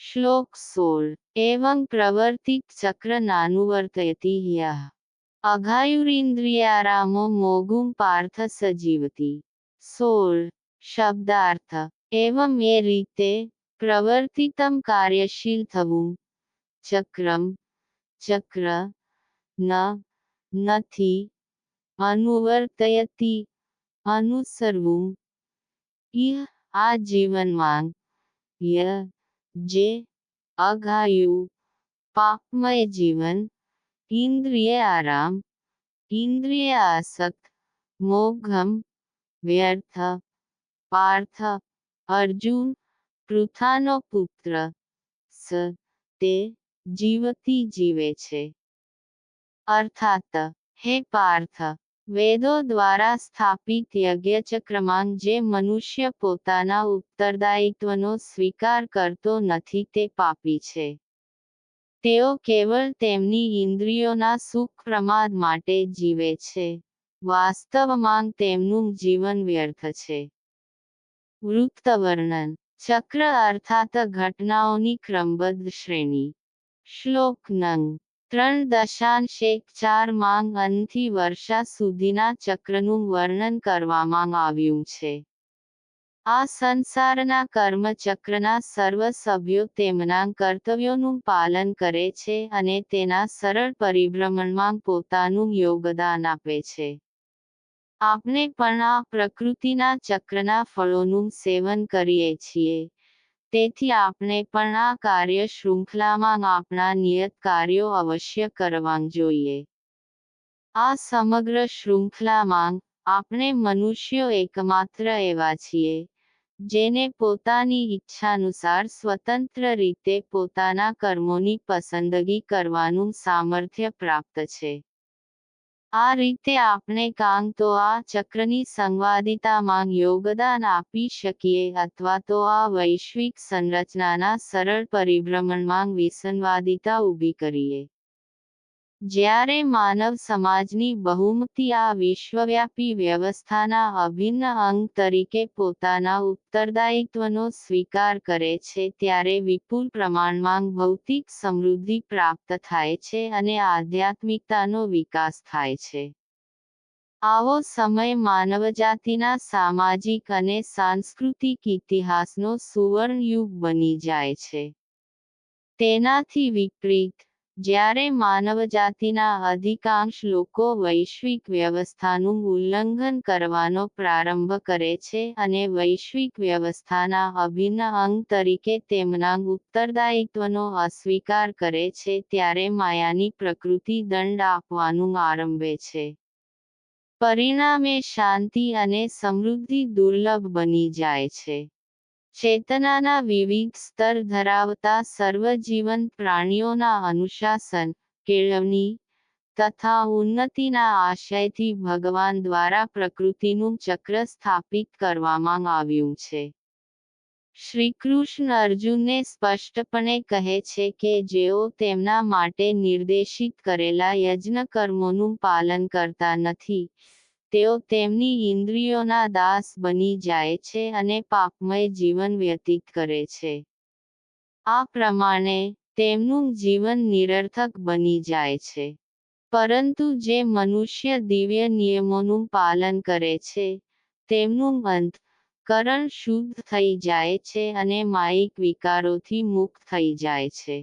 શ્લોક સોળ એવં પ્રવર્તિત ચક્ર નાનુવર્તયતિ યઃ અઘાયુરિન્દ્રિયારામો મોગું પાર્થ સજીવતી સોળ શબ્દાર્થ એવમ એ રીતે પ્રવર્તિતમ કાર્યશીલ થવું ચક્રમ ચક્ર ન નથી અનુવર્તયતી અનુસરવું ઇહ આ જીવનમાં ય જે અઘાયુ પાપમય જીવન, ઇન્દ્રિય આરામ, ઇન્દ્રિય આસક્ત મોઘમ વ્યર્થ, પાર્થ, અર્જુન, પૃથાનો પુત્ર, સ, તે જીવતી જીવે છે. અર્થાત, હે પાર્થ વેદો દ્વારા સ્થાપિત યજ્ઞચક્રમાં જે મનુષ્ય પોતાના ઉત્તરદાયિત્વનો સ્વીકાર કરતો નથી તે પાપી છે. તેઓ કેવળ તેમની ઇન્દ્રિયોના સુખ પ્રમાદ માટે જીવે છે. વાસ્તવમાં તેમનું જીવન વ્યર્થ છે. વૃત્તવર્ણન. ચક્ર અર્થાત ઘટનાઓની ક્રમબદ્ધ શ્રેણી. શ્લોક નંગ. ત્રણ દશાંશ એક ચાર માંગ અંતથી વર્ષા સુધીના ચક્રનું વર્ણન કરવામાં આવ્યું છે. આ સંસારના કર્મચક્રના સર્વ સભ્યો તેમના કર્તવ્યોનું પાલન કરે છે અને તેના સરળ પરિભ્રમણમાં પોતાનું યોગદાન આપે છે. આપણે પણ આ પ્રકૃતિના ચક્રના ફળોનું સેવન કરીએ છીએ. તેથી આપણે પણ આ કાર્ય શૃંખલામાં આપણા નિયત કાર્યો અવશ્ય કરવા જોઈએ. આ સમગ્ર શૃંખલામાં આપણે મનુષ્યો એકમાત્ર એવા છીએ, જેને પોતાની ઈચ્છાનુસાર સ્વતંત્ર રીતે પોતાના કર્મોની પસંદગી કરવાનું સામર્થ્ય પ્રાપ્ત છે. આ રીતે આપણે કાં તો આ ચક્રની સંવાદિતામાં યોગદાન આપી શકીએ અથવા તો આ વૈશ્વિક સંરચનાના સરળ પરિભ્રમણમાં વિસંવાદિતા ઊભી કરીએ. જ્યારે માનવ સમાજની બહુમતી આ વિશ્વવ્યાપી વ્યવસ્થાના અભિન્ન અંગ તરીકે પોતાના ઉત્તરદાયિત્વનો સ્વીકાર કરે છે, ત્યારે વિપુલ પ્રમાણમાં ભૌતિક સમૃદ્ધિ પ્રાપ્ત થાય છે અને આધ્યાત્મિકતાનો વિકાસ થાય છે. આવો સમય માનવજાતિના સામાજિક અને સાંસ્કૃતિક ઇતિહાસનો સુવર્ણયુગ બની જાય છે. તેનાથી વિપરીત જ્યારે માનવજાતિના અધિકાંશ લોકો વૈશ્વિક વ્યવસ્થાનું ઉલ્લંઘન કરવાનો પ્રારંભ કરે છે અને વૈશ્વિક વ્યવસ્થાના અભિન્ન અંગ તરીકે તેમના ઉત્તરદાયિત્વનો અસ્વીકાર કરે છે ત્યારે માયાની પ્રકૃતિ દંડ આપવાનું આરંભે છે. પરિણામે શાંતિ અને સમૃદ્ધિ દુર્લભ બની જાય છે. ચેતનાના વિવિધ સ્તર ધરાવતા સર્વજીવન પ્રાણીઓના અનુશાસન, કેળવણી તથા ઉન્નતિના આશયથી ભગવાન દ્વારા પ્રકૃતિનું ચક્ર સ્થાપિત કરવામાં આવ્યું છે. શ્રી કૃષ્ણ અર્જુનને સ્પષ્ટપણે કહે છે કે જેઓ તેમના માટે નિર્દેશિત કરેલા યજ્ઞ કર્મોનું પાલન કરતા નથી તેઓ તેમની ઇન્દ્રિયોના દાસ બની જાય છે અને પાપમય જીવન વ્યતીત કરે છે. આ પ્રમાણે તેમનું જીવન નિરર્થક બની જાય છે. પરંતુ જે મનુષ્ય દિવ્ય નિયમોનું પાલન કરે છે, તેમનું અંત કરણ શુદ્ધ થઈ જાય છે અને માયિક વિકારોથી મુક્ત થઈ જાય છે.